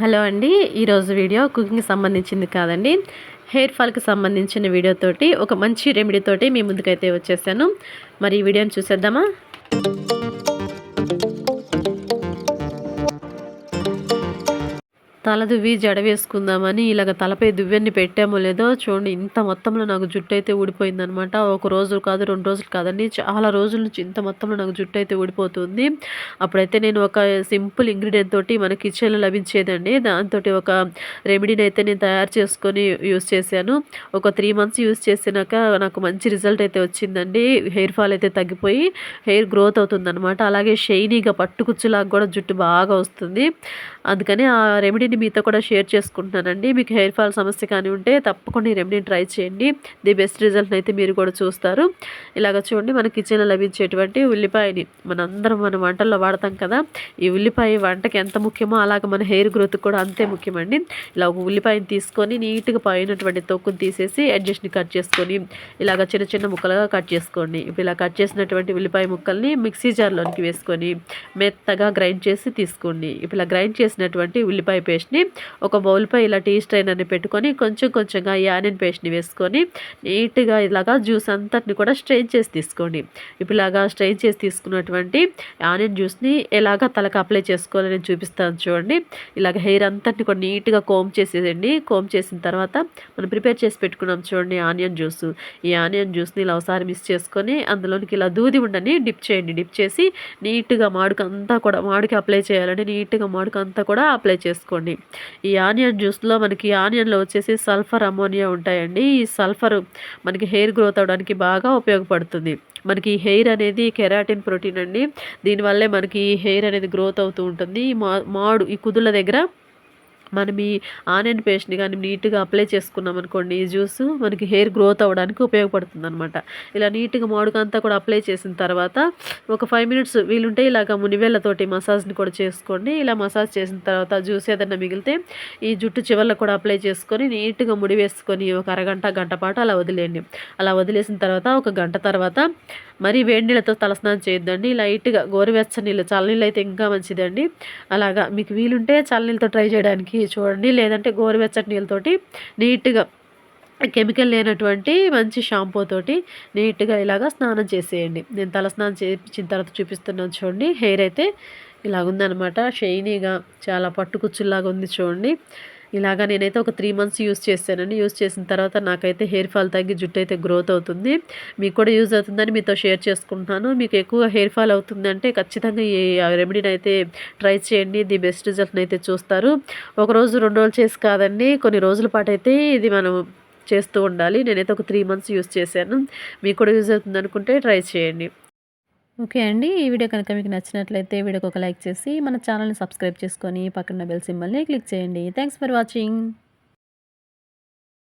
Hello అండి ఈరోజు video కుకింగ్కి సంబంధించింది కాదండి. హెయిర్ ఫాల్కి సంబంధించిన వీడియోతోటి ఒక మంచి రెమెడీతోటి మీ ముందుకైతే వచ్చేసాను. మరి ఈ వీడియోని చూసేద్దామా? తల దువ్వి జడ వేసుకుందామని ఇలాగ తలపై దువ్వెన్ని పెట్టామో లేదో చూడండి ఇంత మొత్తంలో నాకు జుట్టు అయితే ఊడిపోయిందనమాట ఒక రోజు కాదు రెండు రోజులు కాదండి చాలా రోజుల నుంచి ఇంత మొత్తంలో నాకు జుట్టు అయితే ఊడిపోతుంది. అప్పుడైతే నేను ఒక సింపుల్ ఇంగ్రీడియంట్ తోటి మన కిచెన్లో లభించేదండి. దాంతో ఒక రెమెడీని అయితే నేను తయారు చేసుకొని యూస్ చేశాను. ఒక త్రీ మంత్స్ యూస్ చేసినాక నాకు మంచి రిజల్ట్ అయితే వచ్చిందండి. హెయిర్ ఫాల్ అయితే తగ్గిపోయి హెయిర్ గ్రోత్ అవుతుంది అలాగే షైనీగా పట్టుకుచ్చులాగా కూడా జుట్టు బాగా వస్తుంది. అందుకని ఆ రెమెడీని మీతో కూడా షేర్ చేసుకుంటున్నానండి. మీకు హెయిర్ ఫాల్ సమస్య కానీ ఉంటే తప్పకుండా ఈ రెమెడీని ట్రై చేయండి. ది బెస్ట్ రిజల్ట్ అయితే మీరు కూడా చూస్తారు. ఇలాగ చూడండి మన కిచెన్లో లభించేటువంటి ఉల్లిపాయని మనందరం మన వంటల్లో వాడతాం కదా. ఈ ఉల్లిపాయ వంటకి ఎంత ముఖ్యమో అలాగ మన హెయిర్ గ్రోత్ కూడా అంతే ముఖ్యమండి. ఇలా ఒక ఉల్లిపాయని తీసుకొని నీట్గా పైనటువంటి తొక్కుని తీసేసి అడ్జస్ట్ని కట్ చేసుకొని ఇలాగ చిన్న చిన్న ముక్కలుగా కట్ చేసుకోండి. ఇప్పుడు ఇలా కట్ చేసినటువంటి ఉల్లిపాయ ముక్కల్ని మిక్సీ జార్లోనికి వేసుకొని మెత్తగా గ్రైండ్ చేసి తీసుకోండి. ఇప్పుడు ఇలా గ్రైండ్ చేసినటువంటి ఉల్లిపాయ పేస్ట్ పేస్ట్ని ఒక బౌల్పై ఇలా టీ స్ట్రైనర్ని పెట్టుకొని కొంచెం కొంచెంగా ఈ ఆనియన్ పేస్ట్ని వేసుకొని నీట్గా ఇలాగా జ్యూస్ అంతటిని కూడా స్ట్రెయిన్ చేసి తీసుకోండి. ఇప్పుడు ఇలాగా స్ట్రెయిన్ చేసి తీసుకున్నటువంటి ఆనియన్ జ్యూస్ని ఎలాగ తలకు అప్లై చేసుకోవాలని నేను చూపిస్తాను చూడండి. ఇలాగ హెయిర్ అంతటిని కూడా నీట్గా కోమ్ చేసేయండి. కోమ్ చేసిన తర్వాత మనం ప్రిపేర్ చేసి పెట్టుకున్నాం చూడండి ఆనియన్ జ్యూస్. ఈ ఆనియన్ జ్యూస్ని ఇలా ఒకసారి మిక్స్ చేసుకొని అందులోనికి ఇలా దూది ఉండని డిప్ చేయండి. డిప్ చేసి నీట్గా మాడుకంతా కూడా మాడుకి అప్లై చేయాలండి నీట్గా మాడుకంతా కూడా అప్లై చేసుకోండి. ఈ ఆనియన్ జ్యూస్లో మనకి ఆనియన్లో వచ్చేసి సల్ఫర్ అమోనియా ఉంటాయండి. ఈ సల్ఫర్ మనకి హెయిర్ గ్రోత్ అవడానికి బాగా ఉపయోగపడుతుంది. మనకి హెయిర్ అనేది కెరాటిన్ ప్రోటీన్ అండి. దీనివల్లే మనకి హెయిర్ అనేది గ్రోత్ అవుతూ ఉంటుంది. మా మాడు ఈ కుదుల దగ్గర మనం ఈ ఆనియన్ పేస్ట్ని కానీ నీట్గా అప్లై చేసుకున్నాం అనుకోండి ఈ జ్యూస్ మనకి హెయిర్ గ్రోత్ అవ్వడానికి ఉపయోగపడుతుంది అనమాట ఇలా నీట్గా మాడుకంతా కూడా అప్లై చేసిన తర్వాత ఒక ఫైవ్ మినిట్స్ వీలుంటే ఇలాగ మునివేళ్ళతోటి మసాజ్ని కూడా చేసుకోండి. ఇలా మసాజ్ చేసిన తర్వాత జ్యూస్ ఏదైనా మిగిలితే ఈ జుట్టు చివర్లో కూడా అప్లై చేసుకొని నీట్గా ముడి వేసుకొని ఒక అరగంట గంట పాటు అలా వదిలేయండి. అలా వదిలేసిన తర్వాత ఒక గంట తర్వాత మరీ వేడి నీళ్ళతో తలస్నానం చేయొద్దండి. లైట్గా గోరువెచ్చని నీళ్ళు చల్లనీళ్ళు అయితే ఇంకా మంచిదండి. అలాగా మీకు వీలుంటే చల్లనీళ్ళతో ట్రై చేయడానికి చూడండి. లేదంటే గోరువెచ్చటి నీళ్ళతోటి నీట్గా కెమికల్ లేనటువంటి మంచి షాంపూ తోటి నీట్గా ఇలాగా స్నానం చేసేయండి. నేను తల స్నానం చేయించిన తర్వాత చూపిస్తున్నాను చూడండి. హెయిర్ అయితే ఇలాగుందనమాట షైనీగా చాలా పట్టుకుచ్చులాగా ఉంది చూడండి. ఇలాగా నేనైతే ఒక త్రీ మంత్స్ యూస్ చేశానండి యూస్ చేసిన తర్వాత నాకైతే హెయిర్ ఫాల్ తగ్గి జుట్టు అయితే గ్రోత్ అవుతుంది. మీకు కూడా యూజ్ అవుతుందని మీతో షేర్ చేసుకుంటున్నాను. మీకు ఎక్కువ హెయిర్ ఫాల్ అవుతుందంటే ఖచ్చితంగా ఈ రెమెడీని అయితే ట్రై చేయండి. ది బెస్ట్ రిజల్ట్ని అయితే చూస్తారు. ఒక రోజు రెండు రోజులు చేసి కాదండి కొన్ని రోజుల పాటు అయితే ఇది మనం చేస్తూ ఉండాలి. నేనైతే ఒక త్రీ మంత్స్ యూస్ చేశాను. మీకు కూడా యూజ్ అవుతుంది అనుకుంటే ట్రై చేయండి. ఓకే అండి. ఈ వీడియో కనుక మీకు నచ్చినట్లయితే వీడియోకి ఒక లైక్ చేసి మన ఛానల్ని సబ్స్క్రైబ్ చేసుకొని పక్కన బెల్ సింబల్ని క్లిక్ చేయండి. Thanks for watching.